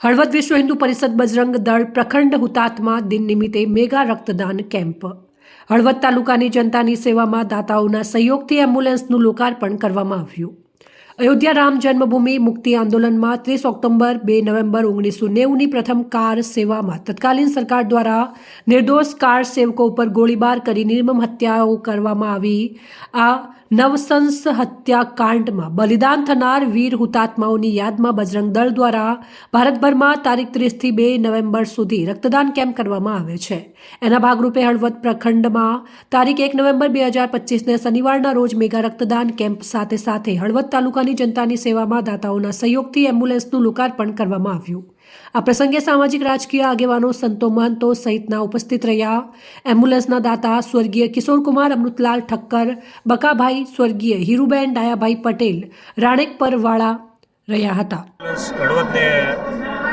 હળવદ વિશ્વ હિન્દુ પરિષદ બજરંગ દળ પ્રખંડ હુતાત્મા દિન નિમિત્તે મેગા રક્તદાન કેમ્પ. હળવદ તાલુકાની જનતાની સેવામાં દાતાઓના સહયોગથી એમ્બ્યુલન્સનું લોકાર્પણ કરવામાં આવ્યું. અયોધ્યા રામ જન્મભૂમિ મુક્તિ આંદોલનમાં ત્રીસ ઓક્ટોબર, બે નવેમ્બર ઓગણીસો નેવુંની પ્રથમ કાર સેવામાં તત્કાલીન સરકાર દ્વારા નિર્દોષ કાર સેવકો ઉપર ગોળીબાર કરી નિર્મમ હત્યાઓ કરવામાં આવી. આ નવસંસ હત્યાકાંડમાં બલિદાન થનાર વીર હુતાત્માઓની યાદમાં બજરંગ દળ દ્વારા ભારતભરમાં તારીખ ત્રીસથી બે નવેમ્બર સુધી રક્તદાન કેમ્પ કરવામાં આવે છે. એના ભાગરૂપે હળવદ પ્રખંડમાં તારીખ એક નવેમ્બર બે હજાર પચીસને શનિવારના રોજ મેગા રક્તદાન કેમ્પ સાથે સાથે હળવદ તાલુકાની જનતાની સેવામાં દાતાઓના સહયોગથી એમ્બ્યુલન્સનું લોકાર્પણ કરવામાં આવ્યું. આ પ્રસંગે સામાજિક રાજકીય આગેવાનો સંતો મહંતો સહિતના ઉપસ્થિત રહ્યા. એમ્બ્યુલન્સના દાતા સ્વર્ગીય કિશોરકુમાર, અમૃતલાલ ઠક્કર, બકાભાઈ સ્વર્ગીય હીરુબેન, ડાયાભાઈ પટેલ, રાણેક પરવાળા રહ્યા હતા.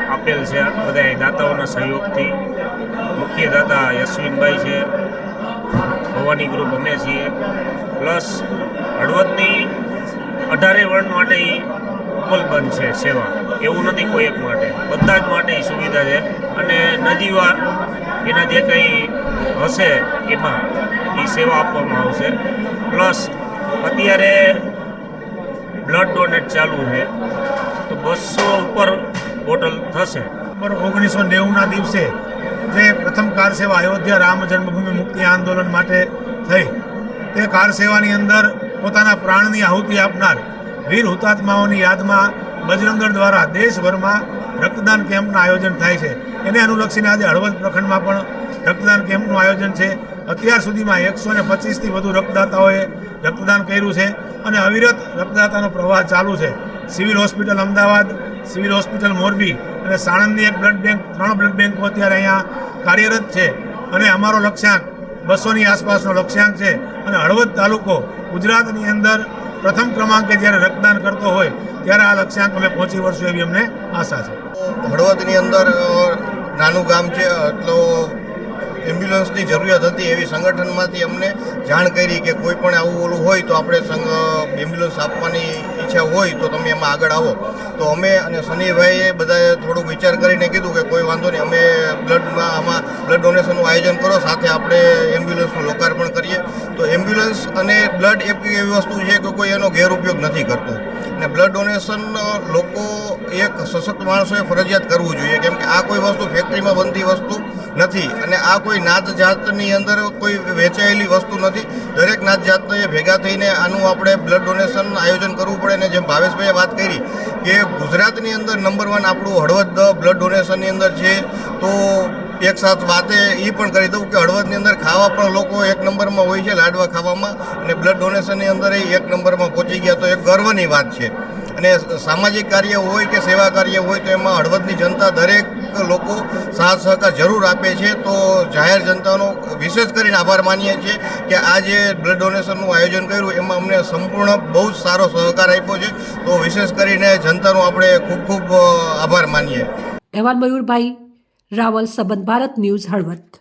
આપેલ છે. બધા દાતાઓના સહયોગથી. મુખ્ય દાતા યશવિનભાઈ છે. ભવાની ગ્રુપ અમે છીએ. પ્લસ હળવદની અઢારે વર્ણ માટે ઉપલબ્ધ છે સેવા. એવું નથી કોઈ એક માટે. બધા જ માટે સુવિધા છે. અને નજીવા એના જે કંઈ હશે એમાં એ સેવા આપવામાં આવશે. પ્લસ અત્યારે બ્લડ ડોનેટ ચાલુ છે. તો બસો ઉપર બોટલ થશે. પર ઓગણીસો નેવુંના દિવસે જે પ્રથમ કાર સેવા અયોધ્યા રામ જન્મભૂમિ મુક્તિ આંદોલન માટે થઈ. તે કાર સેવાની અંદર પોતાના પ્રાણની આહુતિ આપનાર વીર હુતાત્માઓની યાદમાં બજરંગદળ દ્વારા દેશભરમાં રક્તદાન કેમ્પનું આયોજન થાય છે. એને અનુલક્ષીને આજે હળવદ પ્રખંડમાં પણ રક્તદાન કેમ્પનું આયોજન છે. અત્યાર સુધીમાં એકસો ને પચીસથી વધુ રક્તદાતાઓએ રક્તદાન કર્યું છે અને અવિરત રક્તદાતાનો પ્રવાહ ચાલુ છે. Civil hospital Ahmedabad, civil hospital Morbi અને સાણંદની એક બ્લડ બેંક, ત્રણ બ્લડ બેંકો અત્યારે અહીંયા કાર્યરત છે. અને અમારો લક્ષ્યાંક બસોની આસપાસનો લક્ષ્યાંક છે અને હળવદ તાલુકો ગુજરાતની અંદર પ્રથમ ક્રમાંકે જ્યારે રક્તદાન કરતો હોય ત્યારે આ લક્ષ્યાંક અમે પહોંચી વળશું એવી અમને આશા છે. હળવદની અંદર નાનું ગામ છે એટલો એમ્બ્યુલન્સની જરૂરિયાત હતી એવી સંગઠનમાંથી અમને જાણ કરી કે કોઈ પણ આવું ઓલું હોય તો આપણે એમ્બ્યુલન્સ આપવાની ઈચ્છા હોય તો તમે એમાં આગળ આવો. તો અમે અને શનિભાઈએ બધાએ થોડુંક વિચાર કરીને કીધું કે કોઈ વાંધો નહીં, અમે બ્લડમાં આમાં બ્લડ ડોનેશનનું આયોજન કરો, સાથે આપણે એમ્બ્યુલન્સનું લોકાર્પણ કરીએ. એમ્બ્યુલન્સ અને બ્લડ એક એવી વસ્તુ છે કે કોઈ એનો ગેરઉપયોગ નથી કરતો. અને બ્લડ ડોનેશન લોકો એક સશક્ત માણસોએ ફરજિયાત કરવું જોઈએ. કેમ કે આ કોઈ વસ્તુ ફેક્ટરીમાં બનતી વસ્તુ નથી અને આ કોઈ નાત જાતની અંદર કોઈ વેચાયેલી વસ્તુ નથી. દરેક નાત જાતને ભેગા થઈને આનું આપણે બ્લડ ડોનેશન આયોજન કરવું પડે. ને જેમ ભાવેશભાઈએ વાત કરી કે ગુજરાતની અંદર નંબર વન આપણું હળવદ બ્લડ ડોનેશનની અંદર છે, તો એક સાથ વાતે એ પણ કરી દઉં કે હળવદની અંદર ખાવા પણ લોકો એક નંબરમાં હોય છે લાડવા ખાવામાં અને બ્લડ ડોનેશનની અંદર એક નંબરમાં પહોંચી ગયા. તો એક ગર્વની વાત છે. અને સામાજિક કાર્ય હોય કે સેવા કાર્ય હોય તો એમાં હળવદની જનતા દરેક લોકો સાથ સહકાર જરૂર આપે છે. તો જાહેર જનતાનો વિશેષ કરીને આભાર માનીએ છીએ કે આ જે બ્લડ ડોનેશનનું આયોજન કર્યું, એમાં અમને સંપૂર્ણ બહુ જ સારો સહકાર આપ્યો છે. તો વિશેષ કરીને જનતાનો આપણે ખૂબ ખૂબ આભાર માનીએ. મયુરભાઈ રાવલ સંબંધ ભારત ન્યૂઝ હળવદ.